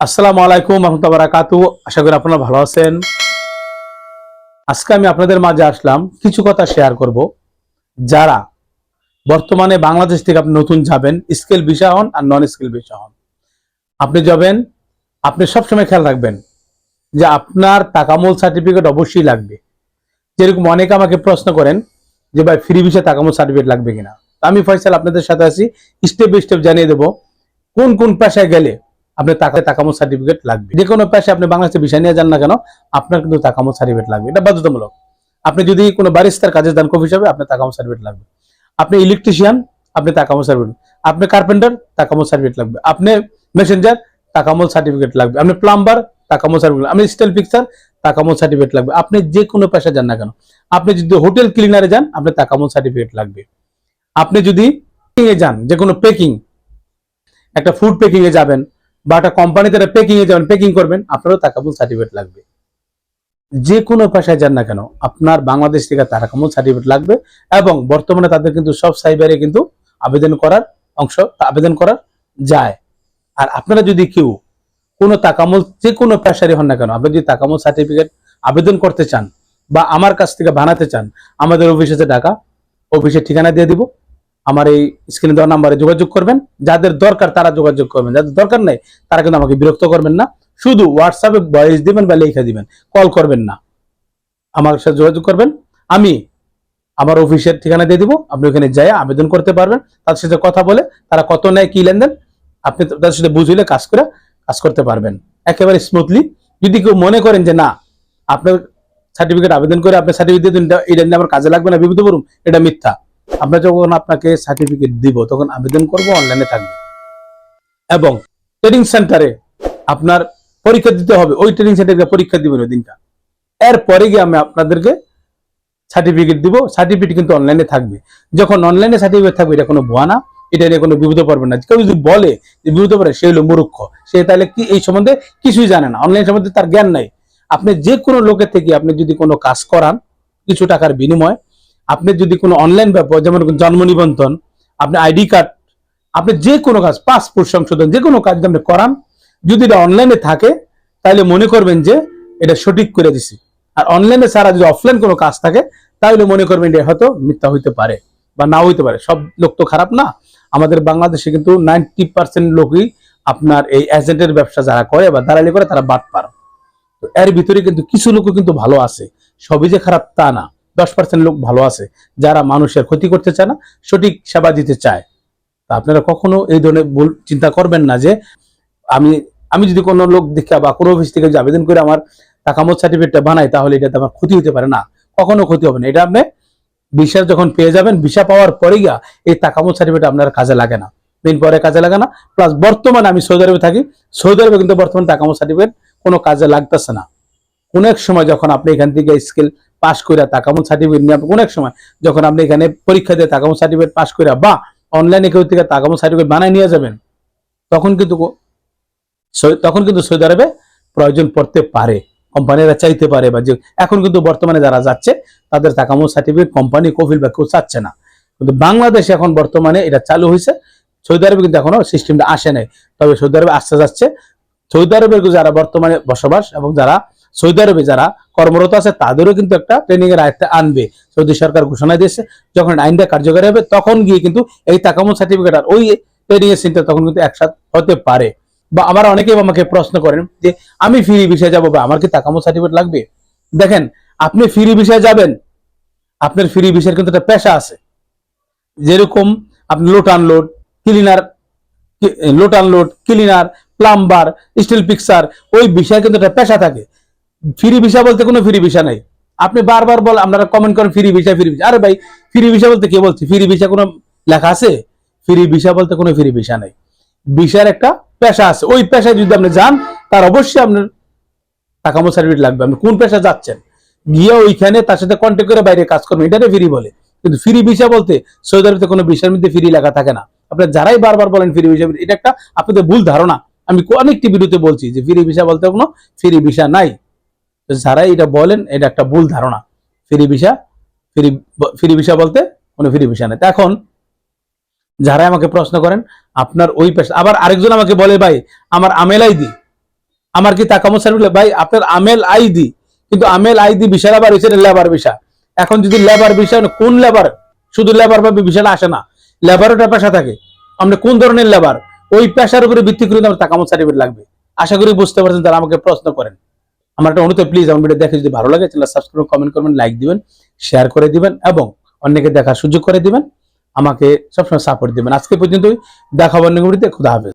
আসসালামু আলাইকুম রহমতুল্লাহ বারাকাতু আশা করি আপনারা ভালো আছেন। আজকে আমি আপনাদের মাঝে আসলাম কিছু কথা শেয়ার করব। যারা বর্তমানে বাংলাদেশ থেকে আপনি নতুন যাবেন, স্কেল ভিসা হন আর নন স্কেল ভিসা হন। আপনি যাবেন, আপনি সবসময় খেয়াল রাখবেন যে আপনার টাকামূল সার্টিফিকেট অবশ্যই লাগবে। যেরকম অনেকে আমাকে প্রশ্ন করেন যে, ভাই ফ্রি ভিসা টাকামূল সার্টিফিকেট লাগবে কিনা? আমি ফয়সাল আপনাদের সাথে আছি। স্টেপ বাই স্টেপ জানিয়ে দেবো কোন কোন পেশায় গেলে আপনার টাকা টাকামো সার্টিফিকেট লাগবে। যে কোনো পেশায় আপনি বাংলাদেশে বিষয় নিয়ে যান না কেন, আপনার কিন্তু টাকামো সার্টিফিকেট লাগবে। এটা বাধ্যতামূলক। আপনি যদি কোনো বারিস্তার কাজে যান কফি হিসাবে আপনার টাকামো সার্টিফিকেট লাগবে। আপনি ইলেকট্রিশিয়ান আপনি টাকামো সার্টিফিকেট আপনি কার্পেন্টার টাকামো সার্টিফিকেট লাগবে। আপনি মেসেঞ্জার টাকামো সার্টিফিকেট লাগবে। আপনি প্লাম্বার টাকামো সার্টিফিকেট আপনি স্টিল পিকচার টাকামো সার্টিফিকেট লাগবে। আপনি যে কোনো পেশায় যান না কেন। আপনি যদি হোটেল ক্লিনারে যান আপনার টাকামো সার্টিফিকেট লাগবে। আপনি যদি যান যে কোনো পেকিং একটা ফুড পেকিং এ যাবেন বা একটা কোম্পানিতে পেকিং এ যাবেন পেকিং করবেন, আপনারও তাকামুল সার্টিফিকেট লাগবে। যে কোনো পেশায় যান না কেন, আপনার বাংলাদেশ থেকে তারাকামুল সার্টিফিকেট লাগবে এবং বর্তমানে তাদের কিন্তু সব সাইবারে কিন্তু আবেদন করার অংশ, আবেদন করার যায়। আর আপনারা যদি কেউ কোনো তাকামুল যে কোনো পেশারই হন না কেন, আপনি যদি তাকামুল সার্টিফিকেট আবেদন করতে চান বা আমার কাছ থেকে বানাতে চান, আমাদের অফিসে টাকা, অফিসের ঠিকানা দিয়ে দিব। আমার এই স্ক্রিনে দেওয়া নাম্বারে যোগাযোগ করবেন। যাদের দরকার তারা যোগাযোগ করবেন। যাদের দরকার নেই তারা কিন্তু আমাকে বিরক্ত করবেন না। শুধু হোয়াটসঅ্যাপে ভয়েস দিবেন বা লেখা দিবেন। কল করবেন না। আমার সাথে যোগাযোগ করবেন। আমি আমার অফিসের ঠিকানা দিয়ে দিব। আপনি ওখানে যাই আবেদন করতে পারবেন। তাদের সাথে কথা বলে তারা কত নেয় কি লেনদেন আপনি তাদের সাথে বুঝলে কাজ করে কাজ করতে পারবেন। একেবারে স্মুথলি যদি কেউ মনে করেন যে না আপনার সার্টিফিকেট আবেদন করে আপনার সার্টিফিকেট দিন, এটা নিয়ে আমার কাজে লাগবে না বিপদে পড়ুন। এটা মিথ্যা। আমরা যখন আপনাকে সার্টিফিকেট দিব, তখন আবেদন করব অনলাইনে থাকবে। এবং ট্রেনিং সেন্টারে আপনার পরীক্ষা দিতে হবে। ওই ট্রেনিং সেন্টারে পরীক্ষা দিবেন ওই দিনটা। এরপরে গিয়ে আমি আপনাদেরকে সার্টিফিকেট দিব। সার্টিফিকেট কিন্তু অনলাইনে থাকবে। যখন অনলাইনে সার্টিফিকেট থাকবে, এটা কোনো ভুয়া না। এটা নিয়ে কোনো বিপদে পড়বে না। কেউ যদি বলে যে বিপদে পড়ে, সে হলো মূর্খ। সে তাহলে কি, এই সম্বন্ধে কিছুই জানে না। অনলাইন সম্বন্ধে তার জ্ঞান নাই। আপনি যে কোনো লোকের থেকে আপনি যদি কোনো কাজ করান, কিছু টাকার বিনিময় আপনি যদি কোনো অনলাইন ব্যাপার যেমন জন্ম নিবন্ধন, আপনি আইডি কার্ড আপনি যে কোনো কাজ পাসপোর্ট সংশোধন, যে কোনো কাজ আপনি করান, যদি এটা অনলাইনে থাকে, তাহলে মনে করবেন যে এটা সঠিক করে দিছি। আর অনলাইনে ছাড়া যদি অফলাইন কোনো কাজ থাকে, তাহলে মনে করবেন এটা হয়তো মিথ্যা হইতে পারে বা না হইতে পারে। সব লোক তো খারাপ না। আমাদের বাংলাদেশে কিন্তু নাইনটি পার্সেন্ট লোকই আপনার এই এজেন্টের ব্যবসা যারা করে বা দালালি করে, তারা বাদ পার। তো এর ভিতরে কিন্তু কিছু লোক কিন্তু ভালো আছে। সবই যে খারাপ তা না। দশ পার্সেন্ট লোক ভালো আছে, যারা মানুষের ক্ষতি করতে চায় না, সঠিক সেবা দিতে চায়। তা আপনারা কখনো এই ধরনের ভুল চিন্তা করবেন না যে, আমি আমি যদি কোনো লোক দেখা বা কোনো অফিস থেকে যদি আবেদন করে আমার টাকামত সার্টিফিকেটটা বানাই, তাহলে এটাতে আমার ক্ষতি হতে পারে না। কখনো ক্ষতি হবে না। এটা আপনি ভিসা যখন পেয়ে যাবেন, ভিসা পাওয়ার পরে গিয়া এই টাকামত সার্টিফিকেট আপনার কাজে লাগে না। মেন পরে কাজে লাগে না। প্লাস বর্তমানে আমি সৌদি আরবে থাকি, সৌদি আরবে কিন্তু বর্তমানে টাকামত সার্টিফিকেট কোনো কাজে লাগতেছে না। অনেক সময় যখন আপনি এখান থেকে স্কিল পাস করে তাকামুল সার্টিফিকেট নিয়ে আপনি কোন এক সময় যখন আপনি এখানে পরীক্ষা দিয়ে তাকামুল সার্টিফিকেট পাস করে বা অনলাইনে কেউ থেকে তাকামুল সার্টিফিকেট বানায় নিয়ে যাবেন, তখন কিন্তু তখন কিন্তু সৌদি আরবে প্রয়োজন পড়তে পারে, কোম্পানিরা চাইতে পারে বা যে, এখন কিন্তু বর্তমানে যারা যাচ্ছে, তাদের তাকামুল সার্টিফিকেট কোম্পানি কফিল বা কেউ চাচ্ছে না। কিন্তু বাংলাদেশে এখন বর্তমানে এটা চালু হয়েছে সৌদি আরবে কিন্তু এখনও সিস্টেমটা আসে নাই। তবে সৌদি আরবে আসতে যাচ্ছে। সৌদি আরবের যারা বর্তমানে বসবাস এবং যারা সৌদি আরবে যারা কর্মরত আছে, তাদেরও কিন্তু একটা ট্রেনিং এর আয়ত্তে আনবে। সৌদি সরকার ঘোষণা দিয়েছে, যখন আইনটা কার্যকরী হবে, তখন গিয়ে কিন্তু এই তাকামুল সার্টিফিকেট আর ওই ট্রেনিং এর সেন্টার তখন কিন্তু একসাথে হতে পারে। বা আমার অনেকেই আমাকে প্রশ্ন করেন যে, আমি ফ্রি বিষয়ে যাব বা আমার কি তাকামুল সার্টিফিকেট লাগবে? দেখেন, আপনি ফ্রি বিষয়ে যাবেন, আপনার ফ্রি বিষয়ের কিন্তু একটা পেশা আছে। যেরকম আপনি load unload cleaner load unload cleaner plumber steel picture ওই বিষয়ে কিন্তু একটা পেশা থাকে। ফ্রি ভিসা বলতে কোনো ফ্রি ভিসা নাই। আপনি বারবার বল আপনারা কমেন্ট করেন, ফ্রি ভিসা ফ্রি ভিসা। আরে ভাই, ফ্রি ভিসা বলতে কে বলছে? ফ্রি ভিসা কোনো লেখা আছে? ফ্রি ভিসা বলতে কোনো ফ্রি ভিসা নাই। ভিসার একটা পেশা আছে। ওই পেশায় যদি আপনি যান, তার অবশ্যই আপনার টাকা টাকামো সার্টিফিকেট লাগবে। আপনি কোন পেশা যাচ্ছেন? গিয়ে ওইখানে তার সাথে কন্ট্যাক্ট করে বাইরে কাজ করবেন। এটাকে ফ্রি বলে। কিন্তু ফ্রি ভিসা বলতে সৌদি আরবে কোনো ভিসার মধ্যে ফ্রি লেখা থাকে না। আপনার যারাই বারবার বলেন ফ্রি ভিসা এটা একটা আপনাদের ভুল ধারণা। আমি অনেকটি ভিডিওতে বলছি যে, ফ্রি ভিসা বলতে কোনো ফ্রি ভিসা নাই। যারা এটা বলেন, এটা একটা ভুল ধারণা। Free visa, free free visa বলতে কোনো ফ্রি ভিসা নেই। এখন যারা আমাকে প্রশ্ন করেন, আপনার ওই পেশা আবার আরেকজন আমাকে বলে, ভাই, আমার আমেল আইডি, আমার কি তাকামো সার্ভিস ভাই, আপনার আমেল আইডি, কিন্তু আমেল আইডি বিশাল আবার হয়েছে লেবার ভিসা। এখন যদি লেবার ভিসা কোন লেবার? শুধু লেবার বা ভিসাটা আসে না। লেবারও একটা পেশা থাকে। আপনি কোন ধরনের লেবার? ওই পেশার উপরে ভিত্তি করে আমার তাকামো সার্টিফিকেট লাগবে। আশা করি বুঝতে পারছেন তারা আমাকে প্রশ্ন করেন। আমার একটা অনুরোধ প্লিজ আমার ভিডিও দেখে যদি ভালো লাগে চ্যানেল সাবস্ক্রাইব কমেন্ট করবেন লাইক দিবেন শেয়ার করে দিবেন এবং অন্যকে দেখার সুযোগ করে দিবেন। আমাকে সবসময় সাপোর্ট দিবেন। আজকে পর্যন্তই দেখাবো অন্য খুদা হাফেজ।